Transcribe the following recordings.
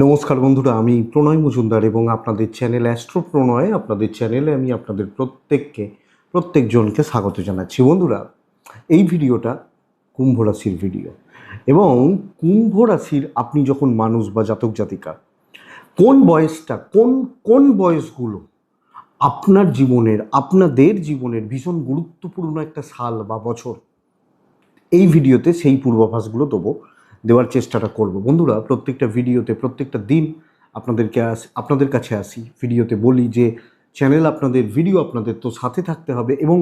নমস্কার বন্ধুরা, আমি প্রণয় মজুমদার এবং আপনাদের চ্যানেল অ্যাস্ট্রো প্রণয়, আপনাদের চ্যানেলে আমি আপনাদের প্রত্যেককে, প্রত্যেকজনকে স্বাগত জানাচ্ছি। বন্ধুরা, এই ভিডিওটা কুম্ভ রাশির ভিডিও এবং কুম্ভ রাশির আপনি যখন মানুষ বা জাতক জাতিকা, কোন বয়সটা, কোন কোন বয়সগুলো আপনার জীবনের, আপনাদের জীবনের ভীষণ গুরুত্বপূর্ণ একটা সাল বা বছর, এই ভিডিওতে সেই পূর্বাভাসগুলো দেবো। দেওয়ার চেষ্টাটা করব। বন্ধুরা, প্রত্যেকটা ভিডিওতে, প্রত্যেকটা দিন আপনাদেরকে আপনাদের কাছে আসি, ভিডিওতে বলি যে চ্যানেল আপনাদের ভিডিও আপনাদের তো সাথে থাকতে হবে এবং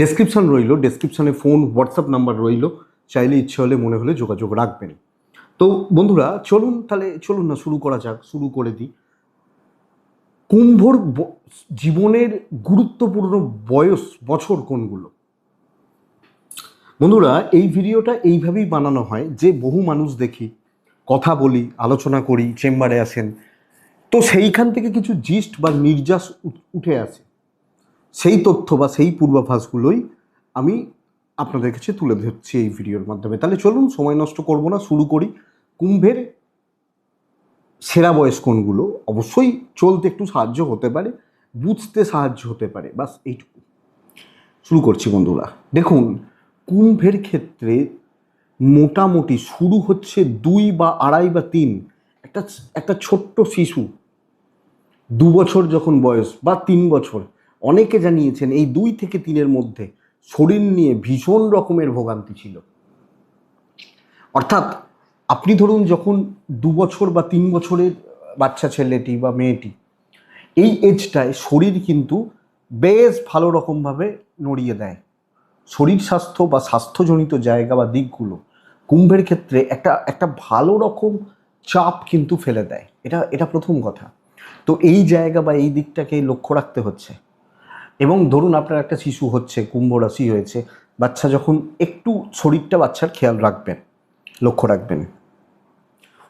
ডেসক্রিপশন রইল ডেসক্রিপশানে ফোন হোয়াটসঅ্যাপ নাম্বার রইল, চাইলে ইচ্ছে হলে, মনে হলে যোগাযোগ রাখবেন। তো বন্ধুরা, চলুন তাহলে, চলুন না, শুরু করা যাক, শুরু করে দিই। কুম্ভর জীবনের গুরুত্বপূর্ণ বয়স, বছর কোনগুলো? বন্ধুরা, এই ভিডিওটা এইভাবেই বানানো হয় যে বহু মানুষ দেখি, কথা বলি, আলোচনা করি, চেম্বারে আসেন। তো সেইখান থেকে কিছু জিস্ট বা নির্যাস উঠ- আসে। সেই তথ্য বা সেই পূর্বাভাসগুলোই আমি আপনাদের কাছে তুলে ধরছি এই ভিডিওর মাধ্যমে। তাহলে চলুন, সময় নষ্ট করব না, শুরু করি। কুম্ভের সেরা বয়স কোনগুলো? অবশ্যই চলতে একটু সাহায্য হতে পারে, বুঝতে সাহায্য হতে পারে, বাস এইটুকু। শুরু করছি বন্ধুরা। দেখুন কুম্ভের ক্ষেত্রে মোটামুটি শুরু হচ্ছে দুই বা আড়াই বা তিন। একটা একটা ছোট্ট শিশু, দু বছর যখন বয়স বা তিন বছর, অনেকে জানিয়েছেন এই দুই থেকে তিনের মধ্যে শরীর নিয়ে ভীষণ রকমের ভোগান্তি ছিল। অর্থাৎ আপনি ধরুন যখন দু বছর বা তিন বছরের বাচ্চা ছেলেটি বা মেয়েটি, এই এজটায় শরীর কিন্তু বেশ ভালো রকমভাবে নড়িয়ে দেয়। শরীর স্বাস্থ্য বা স্বাস্থ্যজনিত জায়গা বা দিকগুলো কুম্ভের ক্ষেত্রে একটা একটা ভালো রকম চাপ কিন্তু ফেলে দেয়। এটা এটা প্রথম কথা। তো এই জায়গা বা এই দিকটাকে লক্ষ্য রাখতে হচ্ছে। এবং ধরুন আপনার একটা শিশু হচ্ছে, কুম্ভ রাশি হয়েছে, বাচ্চা যখন একটু শরীরটা বাচ্চার খেয়াল রাখবেন, লক্ষ্য রাখবেন।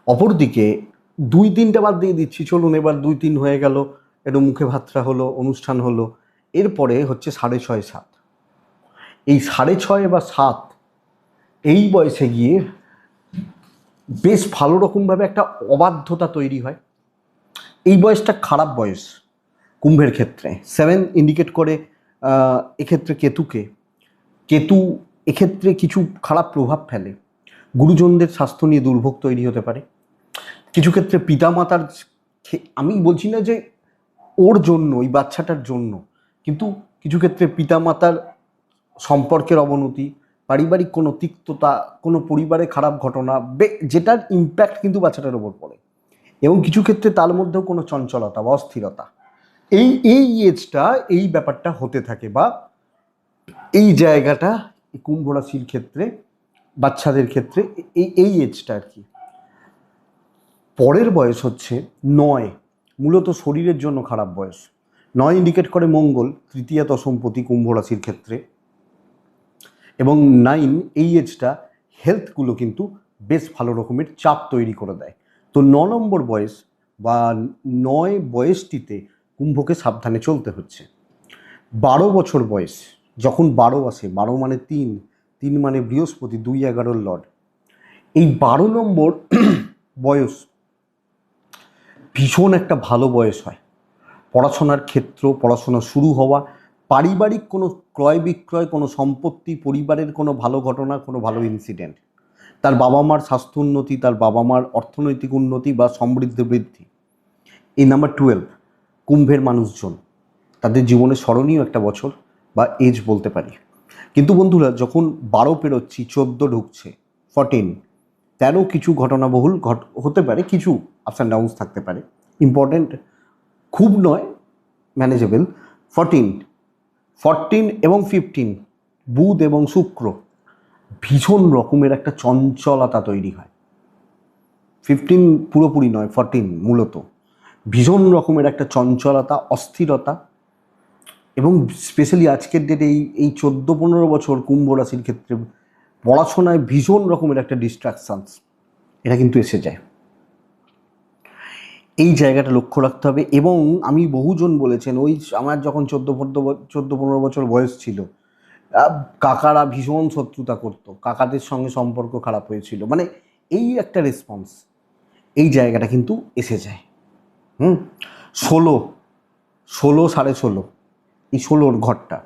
অপরদিকে দুই তিনটা বাদ দিয়ে দিচ্ছি, চলুন এবার দুই তিন হয়ে গেল, একটু মুখে ভাতটা হলো, অনুষ্ঠান হলো, এরপরে হচ্ছে সাড়ে ছয়, সাত। এই সাড়ে ছয় বা সাত, এই বয়সে গিয়ে বেশ ভালো রকমভাবে একটা অবাধ্যতা তৈরি হয়। এই বয়সটা খারাপ বয়স কুম্ভের ক্ষেত্রে। সেভেন ইন্ডিকেট করে এক্ষেত্রে কেতুকে। কেতু এক্ষেত্রে কিছু খারাপ প্রভাব ফেলে। গুরুজনদের স্বাস্থ্য নিয়ে দুর্ভোগ তৈরি হতে পারে। কিছু ক্ষেত্রে পিতামাতার আমি বলছি না যে ওর জন্য ওই বাচ্চাটার জন্য। কিন্তু কিছু ক্ষেত্রে পিতামাতার সম্পর্কের অবনতি, পারিবারিক কোনো তিক্ততা, কোনো পরিবারে খারাপ ঘটনা যেটার ইম্প্যাক্ট কিন্তু বাচ্চাটার ওপর পড়ে। এবং কিছু ক্ষেত্রে তার মধ্যেও কোনো চঞ্চলতা বা অস্থিরতা। এই এই এজটা এই ব্যাপারটা হতে থাকে বা এই জায়গাটা কুম্ভ রাশির ক্ষেত্রে, বাচ্চাদের ক্ষেত্রে এই এই এজটা আর কি। পরের বয়স হচ্ছে নয়। মূলত শরীরের জন্য খারাপ বয়স। নয় ইন্ডিকেট করে মঙ্গল, তৃতীয় দশমপতি কুম্ভ রাশির ক্ষেত্রে। এবং নাইন এই এজটা হেলথগুলো কিন্তু বেশ ভালো রকমের চাপ তৈরি করে দেয়। তো ন নম্বর বয়স বা নয় বয়সটিতে কুম্ভকে সাবধানে চলতে হচ্ছে। বারো বছর বয়স, যখন বারো আসে, বারো মানে তিন তিন মানে বৃহস্পতি, দুই এগারোর লর্ড। এই বারো নম্বর বয়স ভীষণ একটা ভালো বয়স হয়। পড়াশোনার ক্ষেত্র, পড়াশোনা শুরু হওয়া পারিবারিক কোনো ক্রয় বিক্রয়, কোনো সম্পত্তি, পরিবারের কোনো ভালো ঘটনা, কোনো ভালো ইনসিডেন্ট তার বাবা মার স্বাস্থ্য উন্নতি, তার বাবা মার অর্থনৈতিক উন্নতি বা সমৃদ্ধি বৃদ্ধি। এই নাম্বার টুয়েলভ কুম্ভের মানুষজন, তাদের জীবনে স্মরণীয় একটা বছর বা এজ বলতে পারি। কিন্তু বন্ধুরা, যখন বারো পেরোচ্ছি, চোদ্দ ঢুকছে ফর্টিন তেরো কিছু ঘটনাবহুল ঘট, হতে পারে, কিছু আপস অ্যান্ড ডাউন্স থাকতে পারে। ইম্পর্ট্যান্ট খুব নয় ম্যানেজেবল ফর্টিন ফরটিন এবং ফিফটিন বুধ এবং শুক্র, ভীষণ রকমের একটা চঞ্চলতা তৈরি হয়। ফিফটিন পুরোপুরি নয় ফরটিন মূলত। ভীষণ রকমের একটা চঞ্চলতা, অস্থিরতা এবং স্পেশালি আজকের ডেটে এই এই চোদ্দ পনেরো বছর কুম্ভ রাশির ক্ষেত্রে পড়াশোনায় ভীষণ রকমের একটা ডিস্ট্রাকশানস এটা কিন্তু এসে যায়। এই জায়গাটা লক্ষ্য রাখতে হবে এবং আমি বহুজন বলেছেন, ওই আমার যখন চোদ্দ পনেরো চোদ্দ পনেরো বছর বয়স ছিল কাকারা ভীষণ শত্রুতা করতো, কাকাদের সঙ্গে সম্পর্ক খারাপ হয়েছিল মানে এই একটা রেসপন্স এই জায়গাটা কিন্তু এসে যায়। হুম? ষোলো ষোলো সাড়ে ষোলো, এই ষোলোর ঘরটা,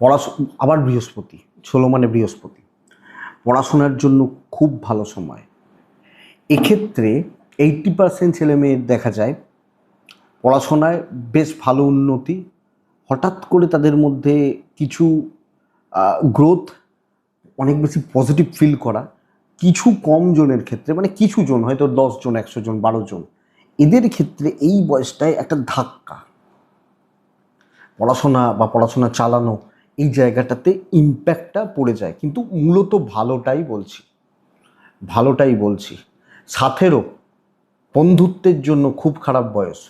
পড়াশো, আবার বৃহস্পতি, ষোলো মানে বৃহস্পতি, পড়াশোনার জন্য খুব ভালো সময়। এক্ষেত্রে এইটটি পার্সেন্ট ছেলে মেয়ের দেখা যায় পড়াশোনায় বেশ ভালো উন্নতি। হঠাৎ করে তাদের মধ্যে কিছু গ্রোথ অনেক বেশি পজিটিভ ফিল করা। কিছু কম জনের ক্ষেত্রে মানে কিছু জন, হয়তো দশ জন, একশো জন, বারো জন, এদের ক্ষেত্রে এই বয়সটায় একটা ধাক্কা। পড়াশোনা বা পড়াশোনা চালানো এই জায়গাটাতে ইম্প্যাক্টটা পড়ে যায়। কিন্তু মূলত ভালোটাই বলছি। ভালোটাই বলছি। সাথেরও বন্ধুত্বের জন্য খুব খারাপ বয়স।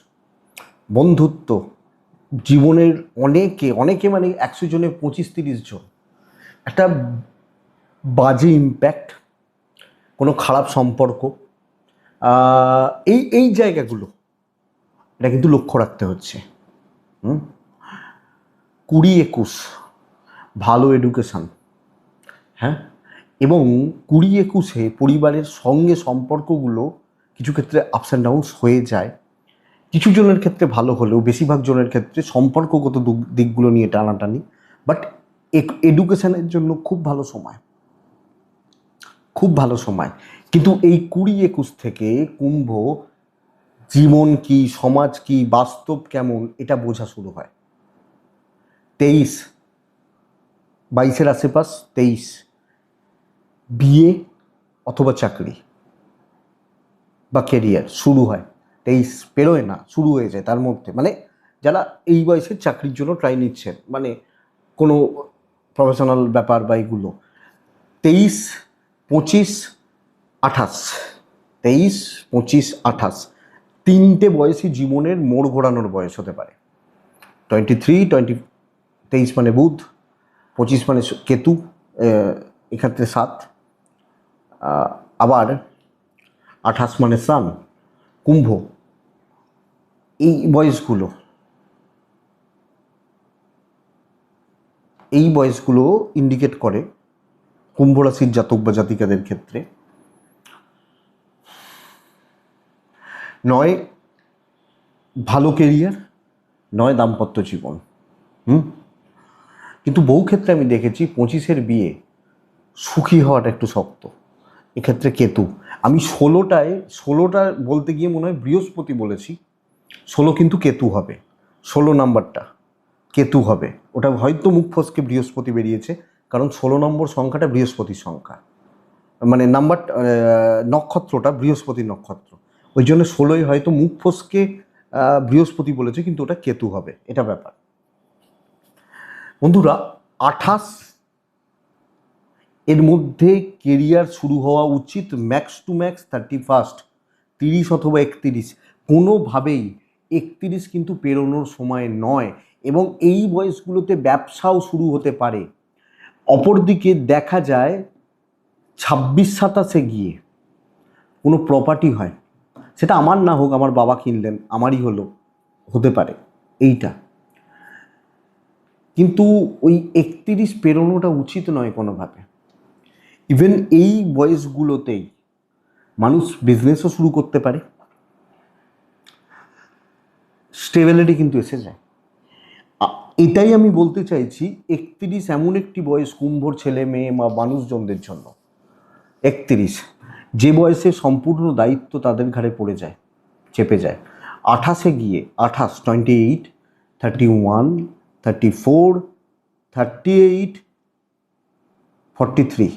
বন্ধুত্ব জীবনের অনেকে অনেকে মানে একশো জনে পঁচিশ তিরিশ জন। একটা বাজে ইম্প্যাক্ট কোনো খারাপ সম্পর্ক এই এই জায়গাগুলো, এটা কিন্তু লক্ষ্য রাখতে হচ্ছে। হুম? কুড়ি একুশ, ভালো এডুকেশান হ্যাঁ? এবং কুড়ি একুশে পরিবারের সঙ্গে সম্পর্কগুলো কিছু ক্ষেত্রে আপস অ্যান্ড ডাউনস হয়ে যায়। কিছু জনের ক্ষেত্রে ভালো হলেও, বেশিরভাগ জনের ক্ষেত্রে সম্পর্কগত দিকগুলো নিয়ে টানাটানি। বাট এডুকেশানের জন্য খুব ভালো সময়। খুব ভালো সময়। কিন্তু এই কুড়ি একুশ থেকে কুম্ভ, জীবন কি, সমাজ কি, বাস্তব কেমন, এটা বোঝা শুরু হয়। তেইশ। বাইশের আশেপাশ তেইশ। বিয়ে অথবা চাকরি। বা কেরিয়ার শুরু হয়। তেইশ পেরোয় না শুরু হয়ে যায় তার মধ্যে। মানে যারা এই বয়সে চাকরির জন্য ট্রাই নিচ্ছেন মানে কোনো প্রফেশনাল ব্যাপার বা এগুলো তেইশ পঁচিশ আঠাশ তেইশ পঁচিশ আঠাশ তিনটে বয়সই জীবনের মোড় ঘোরানোর বয়স হতে পারে। টোয়েন্টি থ্রি টোয়েন্টি তেইশ মানে বুধ পঁচিশ মানে কেতু আহ, এক্ষেত্রে সাত আবার আঠাশ মানে সান কুম্ভ, এই বয়সগুলো এই বয়সগুলো ইন্ডিকেট করে কুম্ভ রাশির জাতক বা জাতিকাদের ক্ষেত্রে। নয়, ভালো কেরিয়ার নয়, দাম্পত্য জীবন। হুম? কিন্তু বহু ক্ষেত্রে আমি দেখেছি পঁচিশের বিয়ে সুখী হওয়াটা একটু শক্ত। এক্ষেত্রে কেতু। আমি ষোলোটায়, ষোলোটা বলতে গিয়ে মনে হয় বৃহস্পতি বলেছি, ষোলো কিন্তু কেতু হবে। ষোলো নাম্বারটা, কেতু হবে। ওটা হয়তো মুখ ফসকে বৃহস্পতি বেরিয়েছে, কারণ ষোলো নম্বর সংখ্যাটা বৃহস্পতির সংখ্যা। মানে নাম্বার নক্ষত্রটা বৃহস্পতি নক্ষত্র। ওই জন্য ষোলোই হয়তো মুখ ফসকে বৃহস্পতি বলেছে, কিন্তু ওটা কেতু হবে। এটা ব্যাপার। বন্ধুরা, আঠাশ এর মধ্যে কেরিয়ার শুরু হওয়া উচিত max to max thirty first তিরিশ অথবা একত্রিশ। কোনোভাবেই একত্রিশ কিন্তু পেরোনোর সময় নয় এবং এই বয়সগুলোতে ব্যবসাও শুরু হতে পারে। অপরদিকে দেখা যায় ছাব্বিশ সাতাশে গিয়ে কোনো প্রপার্টি হয়। সেটা আমার না হোক, আমার বাবা কিনলেন, আমারই হলো, হতে পারে, এইটা। কিন্তু ওই একত্রিশ পেরোনোটা উচিত নয় কোনোভাবে। ইভেন এই বয়সগুলোতেই মানুষ বিজনেসও শুরু করতে পারে। স্টেবিলিটি কিন্তু এসে যায়। এটাই আমি বলতে চাইছি, একত্রিশ এমন একটি বয়স কুম্ভর ছেলে, মেয়ে বা মানুষজনদের জন্য। একত্রিশ। যে বয়সে সম্পূর্ণ দায়িত্ব তাদের ঘাড়ে পড়ে যায়, চেপে যায়। আঠাশে গিয়ে, আঠাশ twenty eight thirty one thirty four thirty eight forty three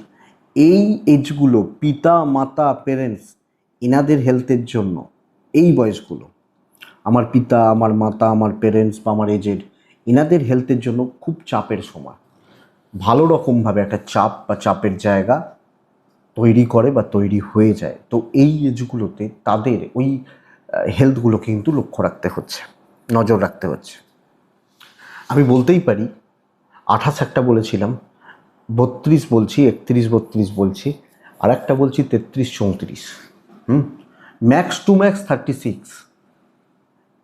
এই এজগুলো পিতা, মাতা পেরেন্টস এনাদের হেলথের জন্য, এই বয়সগুলো, আমার পিতা, আমার মাতা, আমার পেরেন্টস বা আমার এজের এনাদের হেলথের জন্য খুব চাপের সময়। ভালো রকমভাবে একটা চাপ বা চাপের জায়গা তৈরি করে বা তৈরি হয়ে যায়। তো এই এজগুলোতে তাদের ওই হেলথগুলো কিন্তু লক্ষ্য রাখতে হচ্ছে, নজর রাখতে হচ্ছে। আমি বলতেই পারি, আঠাশ একটা বলেছিলাম বত্রিশ বলছি, একত্রিশ বত্রিশ বলছি আর একটা বলছি তেত্রিশ চৌত্রিশ। হুম? Max to max thirty six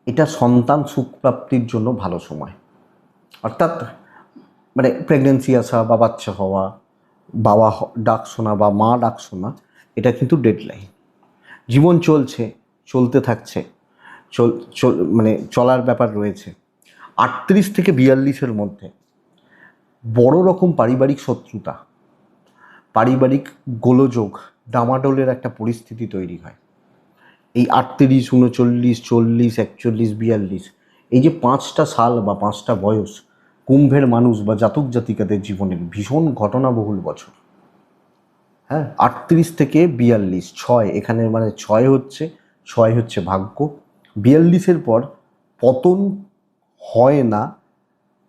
এটা সন্তান সুখ প্রাপ্তির জন্য ভালো সময়। অর্থাৎ মানে প্রেগনেন্সি আসা বা বাচ্চা হওয়া, বাবা ডাক শোনা বা মা ডাক শোনা, এটা কিন্তু ডেডলাইন জীবন চলছে, চলতে থাকছে চল মানে চলার ব্যাপার রয়েছে। আটত্রিশ থেকে বিয়াল্লিশের মধ্যে বড় রকম পারিবারিক শত্রুতা, পারিবারিক গোলযোগ, ডামাডোলের একটা পরিস্থিতি তৈরি হয়। এই আটত্রিশ, উনচল্লিশ, চল্লিশ, একচল্লিশ, বিয়াল্লিশ, এই যে পাঁচটা সাল বা পাঁচটা বয়স কুম্ভের মানুষ বা জাতক জাতিকাদের জীবনের ভীষণ ঘটনাবহুল বছর। হ্যাঁ আটত্রিশ থেকে বিয়াল্লিশ, ছয় এখানে মানে ছয় হচ্ছে ছয় হচ্ছে ভাগ্য। বিয়াল্লিশের পর পতন হয় না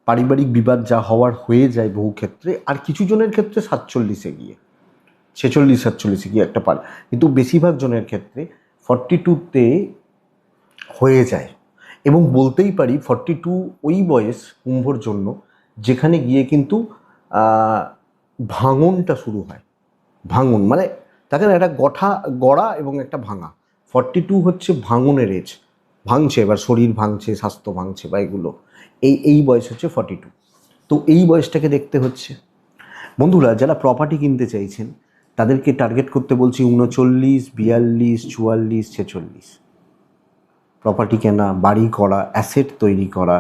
পারিবারিক বিবাদ যা হওয়ার হয়ে যায় বহু ক্ষেত্রে, আর কিছু জনের ক্ষেত্রে সাতচল্লিশে গিয়ে, ছেচল্লিশ, সাতচল্লিশে গিয়ে একটা পার, কিন্তু বেশিরভাগ জনের ক্ষেত্রে ফর্টি টুতে হয়ে যায়। এবং বলতেই পারি ফর্টি টু ওই বয়স, কুম্ভর জন্য, যেখানে গিয়ে কিন্তু ভাঙনটা শুরু হয়। ভাঙন মানে দেখেন একটা গঠা, গড়া এবং একটা ভাঙা। ফর্টি টু হচ্ছে ভাঙনের এজ ভাঙছে, এবার শরীর ভাঙছে, স্বাস্থ্য ভাঙছে বা এগুলো। এই এই বয়স হচ্ছে ফর্টি টু তো এই বয়সটাকে দেখতে হচ্ছে। বন্ধুরা, যারা প্রপার্টি কিনতে চাইছেন, তাদেরকে টার্গেট করতে বলছি উনচল্লিশ বিয়াল্লিশ, চুয়াল্লিশ, ছেচল্লিশ। প্রপার্টি কেনা, বাড়ি করা অ্যাসেট তৈরি করা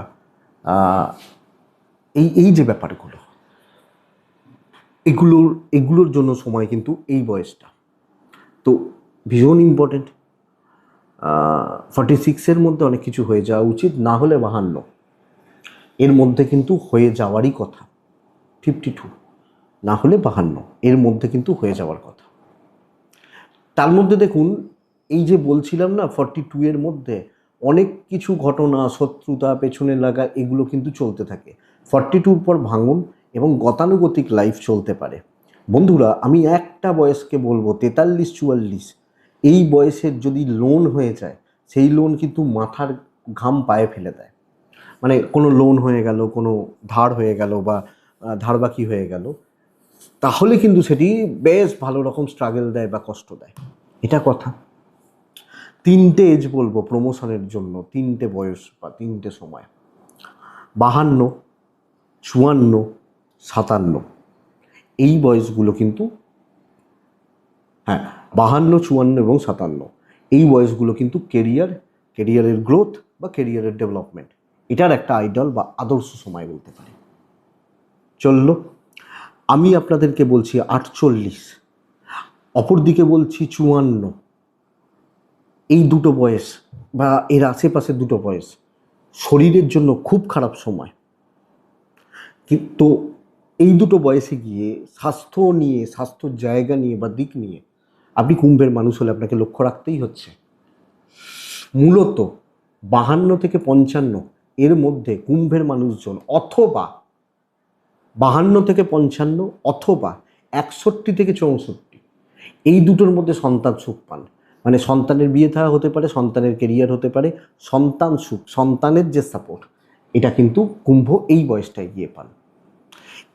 এই এই যে ব্যাপারগুলো, এগুলোর এগুলোর জন্য সময় কিন্তু এই বয়সটা। তো ভীষণ ইম্পর্টেন্ট ফর্টি সিক্সের মধ্যে অনেক কিছু হয়ে যাওয়া উচিত, না হলে বাহান্ন। এর মধ্যে কিন্তু হয়ে যাওয়ারই কথা। ফিফটি টু না হলে বাহান্ন, এর মধ্যে কিন্তু হয়ে যাওয়ার কথা। তার মধ্যে দেখুন, এই যে বলছিলাম না ফর্টি টু এর মধ্যে অনেক কিছু ঘটনা, শত্রুতা, পেছনে লাগা, এগুলো কিন্তু চলতে থাকে। ফর্টি টুর পর ভাঙন এবং গতানুগতিক লাইফ চলতে পারে। বন্ধুরা, আমি একটা বয়সকে বলব, তেতাল্লিশ, চুয়াল্লিশ, এই বয়সের যদি লোন হয়ে যায়, সেই লোন কিন্তু মাথার ঘাম পায়ে ফেলে দেয়। মানে কোনো লোন হয়ে গেল, কোনো ধার হয়ে গেল বা ধার বাকি হয়ে গেল, তাহলে কিন্তু সেটি বেশ ভালো রকম স্ট্রাগল দেয় বা কষ্ট দেয়। এটা কথা। তিনটে এজ বলব প্রমোশনের জন্য, তিনটে বয়স বা তিনটে সময়। বাহান্ন, চুয়ান্ন, সাতান্ন। এই বয়সগুলো কিন্তু হ্যাঁ বাহান্ন, চুয়ান্ন এবং সাতান্ন। এই বয়সগুলো কিন্তু কেরিয়ার কেরিয়ারের গ্রোথ বা কেরিয়ারের ডেভেলপমেন্ট এটার একটা আইডল বা আদর্শ সময় বলতে পারি। চলল আমি আপনাদেরকে বলছি আটচল্লিশ, অপরদিকে বলছি চুয়ান্ন। এই দুটো বয়স বা এর আশেপাশে দুটো বয়স, শরীরের জন্য খুব খারাপ সময়। কিন্তু এই দুটো বয়সে গিয়ে স্বাস্থ্য নিয়ে, স্বাস্থ্যর জায়গা নিয়ে বা দিক নিয়ে আপনি কুম্ভের মানুষ হলে আপনাকে লক্ষ্য রাখতেই হচ্ছে। মূলত বাহান্ন থেকে পঞ্চান্ন এর মধ্যে কুম্ভের মানুষজন অথবা বাহান্ন থেকে পঞ্চান্ন অথবা একষট্টি থেকে চৌষট্টি। এই দুটোর মধ্যে সন্তান সুখ পান। মানে সন্তানের বিয়ে থাকা হতে পারে, সন্তানের কেরিয়ার হতে পারে, সন্তান সুখ, সন্তানের যে সাপোর্ট এটা কিন্তু কুম্ভ এই বয়সটায় গিয়ে পান।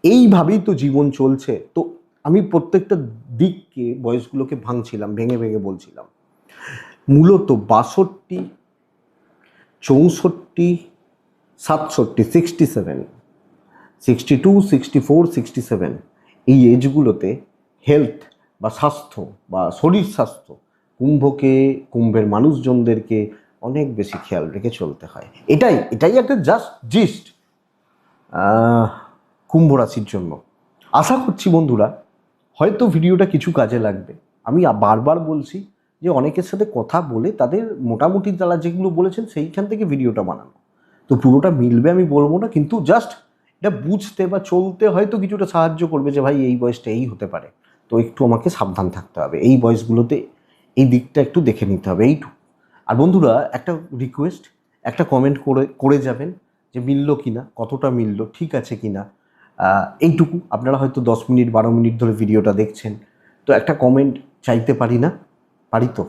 এইভাবেই তো জীবন চলছে। তো আমি প্রত্যেকটা দিককে, বয়সগুলোকে ভাঙছিলাম, ভেঙে ভেঙে বলছিলাম। মূলত বাষট্টি, চৌষট্টি সাতষট্টি sixty seven sixty two sixty four sixty seven এই এজগুলোতে হেলথ বা স্বাস্থ্য বা শরীর স্বাস্থ্য কুম্ভকে, কুম্ভের মানুষজনদেরকে অনেক বেশি খেয়াল রেখে চলতে হয়। এটাই এটাই একটা জাস্ট জিস্ট কুম্ভ রাশির জন্য। আশা করছি বন্ধুরা, হয়তো ভিডিওটা কিছু কাজে লাগবে। আমি বারবার বলছি যে অনেকের সাথে কথা বলে তাদের মোটামুটি তারা যেগুলো বলেছেন সেইখান থেকে ভিডিওটা বানানো। তো পুরোটা মিলবে আমি বলব না, কিন্তু জাস্ট এটা বুঝতে বা চলতে হয়তো কিছুটা সাহায্য করবে যে, ভাই, এই বয়সটা এই হতে পারে। তো একটু আমাকে সাবধান থাকতে হবে। এই বয়সগুলোতে এই দিকটা একটু দেখে নিতে হবে, এইটুকু। আর বন্ধুরা, একটা রিকোয়েস্ট একটা কমেন্ট করে করে যাবেন যে, মিললো কি না কতটা মিললো? ঠিক আছে কি না এইটুকু। আপনারা হয়তো দশ মিনিট, বারো মিনিট ধরে ভিডিওটা দেখছেন। তো একটা কমেন্ট চাইতে পারি না? পারি তো?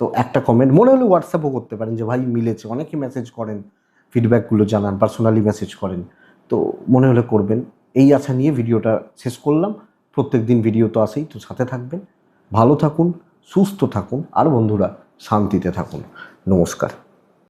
তো একটা কমেন্ট মনে হলে হোয়াটসঅ্যাপও করতে পারেন যে, ভাই, মিলেছে। অনেকে মেসেজ করেন ফিডব্যাকগুলো জানান পার্সোনালি মেসেজ করেন। তো মনে হলে করবেন। এই আশা নিয়ে ভিডিওটা শেষ করলাম। প্রত্যেক দিন ভিডিও তো আসেই তো সাথে থাকবেন। ভালো থাকুন, সুস্থ থাকুন, আর বন্ধুরা, শান্তিতে থাকুন। নমস্কার।